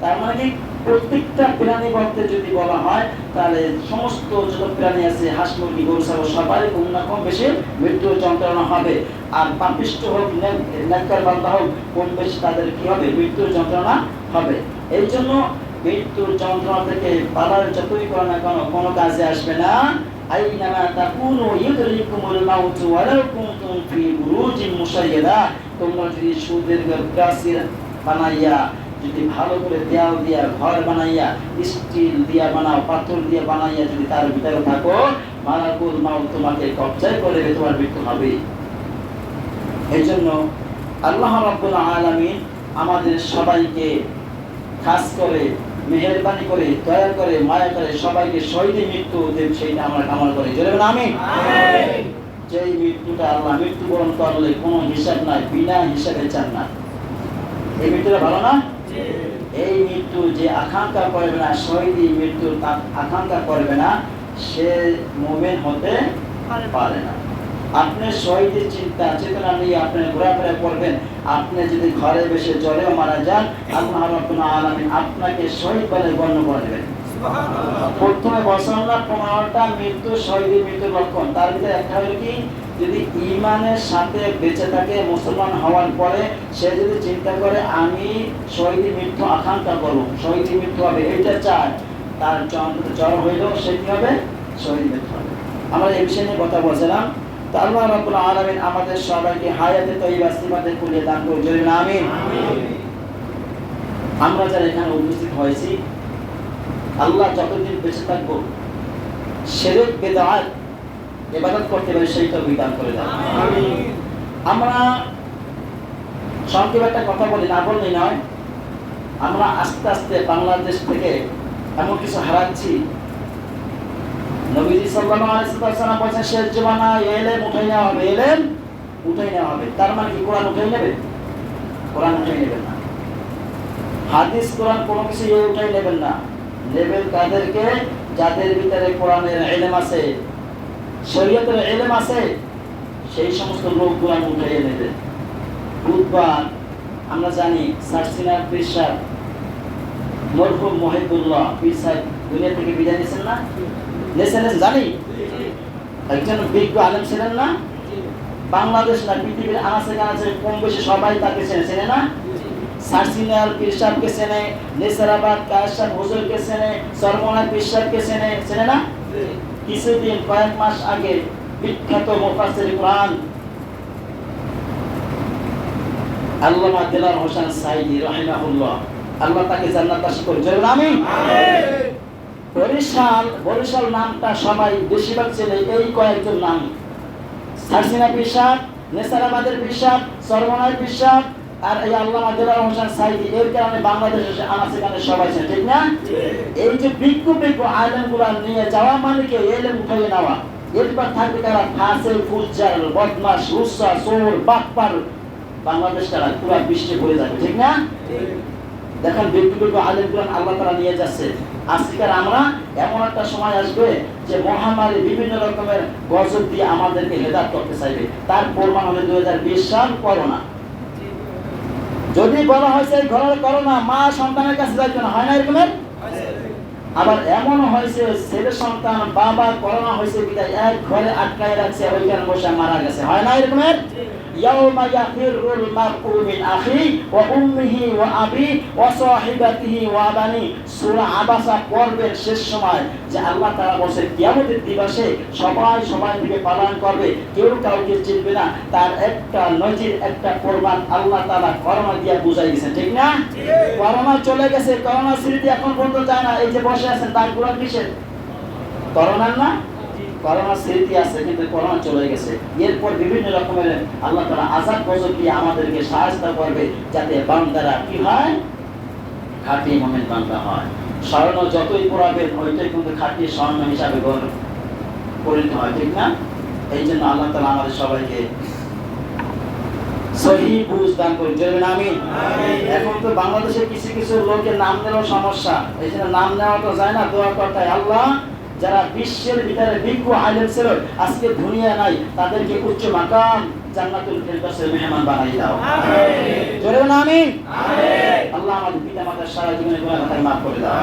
তার মানে কি? প্রত্যেকটা প্রাণী বলতে যদি বলা হয়, তাহলে সমস্ত যত প্রাণী আছে, হাঁস, মুরগি, গরু, ছাগল, সবাই কম না কম বেশি মৃত্যুর যন্ত্রণা হবে। আর পাপিষ্ট হোক নেককার বান্দা হোক, কম বেশি তাদের কি হবে? মৃত্যুর যন্ত্রণা হবে। এই জন্য মৃত্যুর যন্ত্রণা থেকে পালার যতই করো না কেন কোনো কাজে আসবে না। তোমরা যদি সুদীর্ঘ প্রাচীর বানাইয়া যদি ভালো করে দেয়াল দিয়া ঘর বানাইয়া স্টিল দিয়া বানাও পাথর দিয়া বানাইয়া যদি তার ভিতরে থাকো মালাকুল মাউত তোমাকে কবজায় করে তোমার মৃত্যু হবে। এই জন্য আল্লাহ রাব্বুল আলামিন আমাদের সবাইকে খাস করে মেহেরবানি করে দয়া করে মায়া করে সবাইকে শহীদে মৃত্যু দেব সেইটা আমরা কামনা করি। জোরে আমিন। যেই মৃত্যুটা আল্লাহ মৃত্যুবরণ করলে কোনো হিসাব নাই বিনা হিসাবে চান না এই মৃত্যুটা ভালো না? এই মৃত্যু যে আকাঙ্ক্ষা করবে না শহীদি মৃত্যু আকাঙ্ক্ষা করবে না সে মোমেন হতে পারে না। আপনি শহীদের চিন্তা চেতনা নিয়ে আপনি ঘোরাফেরা করবেন। আপনি যদি ঘরে বসে জলেও মারা যান আপনার কোনো আলামিন আপনাকে শহীদ বলে গণ্য করে দেবেন। প্রথমে পনেরোটা মৃত্যু শহীদের মৃত্যুর লক্ষণ। তার ভিতরে একটা হলো কি যদি ইমানের সাথে বেঁচে থাকে মুসলমান হওয়ার পরে সে যদি চিন্তা করে আমি মৃত্যু আকাঙ্ক্ষা করব মৃত্যু হবে। এটা চায়। তার জ্বর হইলেও সে কি হবে? শহীদ মৃত্যু হবে। আমরা এই বিষয় নিয়ে কথা বলছিলাম। রাব্বুল আলামিন আমাদের সবাইকে হায়াতে তৈবা সিমাতে খুলে দান করে আমিন। আমরা যারা এখানে উপস্থিত হয়েছি আল্লাহ যতদিন বেঁচে থাকব সেরেক বেদাত এবাদত করতে পারে সেই তো বিধান করে দেন আমরা সংক্ষেপে একটা কথা বলি না বললেই নয় আমরা আস্তে আস্তে বাংলাদেশ থেকে এমন কিছু হারাচ্ছি। নবীজি সাল্লাল্লাহু আলাইহি ওয়াসাল্লাম বলেছেন শেষ জমানা এলেম উঠাই নেওয়া হবে এলেম উঠাই নেওয়া হবে। তার মানে কি কোরআন উঠাই নেবে? কোরআন উঠাই নেবেন না। হাদিস কোরআন কোনো কিছু উঠাই নেবেন না। নেবেন তাদেরকে যাদের ভিতরে কোরআনের এলেম আছে, শরীয়তের এলেম আছে, সেই সমস্ত লোকগুলো উঠাইয়ে নেবে। বুধবার আমরা জানি সার্সিনার পিসার মরহুম মহিবুল্লাহ পীর সাহেব দুনিয়া থেকে বিদায় নিয়েছেন না? নিয়েছেন জানি। একজন বিজ্ঞ আলেম ছিলেন না? বাংলাদেশ না পৃথিবীর আনাচে কানাচে কম বেশি সবাই তাকে চেনে চেনে না? সার্সিনাল পীর সাহেবকে চেনে, নেসারাবাদ কায়সাব হুজুরকে চেনে সরমনা পীর সাহেবকে চেনে চেনে না? কিছুদিন, কয়েক মাস আগে বিখ্যাত মুফাসসির কোরআন আল্লামা দিলার হোসেন সাইদি রাহিমাহুল্লাহ। আল্লাহ তাকে জান্নাত দান করুন। জরুর আমিন। বরিশাল বরিশাল নামটা সবাই বেশিরভাগ ছেলে এই কয়েকজন নাম। সারসিনা পিসাব নেসারাবাদের পিসাব সরমনার পিসাব আর এই দিলার হোসেন সাইদি এর কারণে বাংলাদেশে আনাচে কানে সবাই ঠিক না? এই যে বিজ্ঞ বিজ্ঞ আলেমগুলা নিয়ে যাওয়া মানে কি? এলেম নেওয়া। এরপর থাকবে তারা ফুজ্জার বদমাস রুসা চোর বাংলাদেশ তারা পুরো বিশ্বে ভরে যাবে ঠিক না? দেখেন বিজ্ঞ বিজ্ঞ আলেমগুলা আল্লাহ তারা নিয়ে যাচ্ছে। আজকের আমরা এমন একটা সময় আসবে যে মহামারী বিভিন্ন রকমের গজব দিয়ে আমাদেরকে হেদাত করতে চাইবে। তার প্রমাণ হলো দুই হাজার বিশ সাল করোনা। যদি বলা হয়েছে ঘরের করোনা, মা সন্তানের কাছে যাইতে না হয় না এরকমের? আবার এমন হয়েছে, ছেলে সন্তান বাবা করোনা হয়েছে এক ঘরে আটকায় রাখছে, ওইখানে বসে মারা গেছে, হয় না এরকমের? সূরা আবাসা শেষ সময় যে আল্লাহ তাআলা বলেন কিয়ামতের দিবসে সবাই সবাই থেকে পালন করবে। কেউ কাউকে চিনবে না। তার একটা নজির একটা প্রমাণ আল্লাহ তাআলা করোনা দিয়া বুঝাই দিয়েছেন ঠিক না? করোনা চলে গেছে করোনা স্মৃতি এখন পর্যন্ত যায় না। এই যে বসে আছেন তার কোরআন কিসের? করোনার না? করোনা স্মৃতি আছে কিন্তু করোনা চলে গেছে। এরপর বিভিন্ন রকমের আল্লাহ তালা আজাদ গজব দিয়ে আমাদেরকে সাহায্য করবে যাতে বান্দারা কি হয়? খাঁটি বান্দা হয়। স্বর্ণ যতই পড়াবেন ওইটাই কিন্তু খাঁটি স্বর্ণ হিসাবে পরিণত হয় ঠিক না? এই জন্য আল্লাহ তালা আমাদের সবাইকে সহি বুঝ দান করুন। এখন তো বাংলাদেশে কিছু কিছু লোকের নাম নেওয়ার সমস্যা। এই জন্য নাম নেওয়া তো যায় না দোয়া করতে আল্লাহ যারা বিশ্বের ভিতরে বিজ্ঞ আইলেন ছিল আজকে দুনিয়া নাই তাদেরকে উচ্চ মাকাম জান্নাতুল ফেরদাউসের মেহমান বানাই দাও। জোরে না আমিন। আল্লাহ আমাদের পিতা মাতার সারা জীবনের গুনাহ মাফ করে দাও।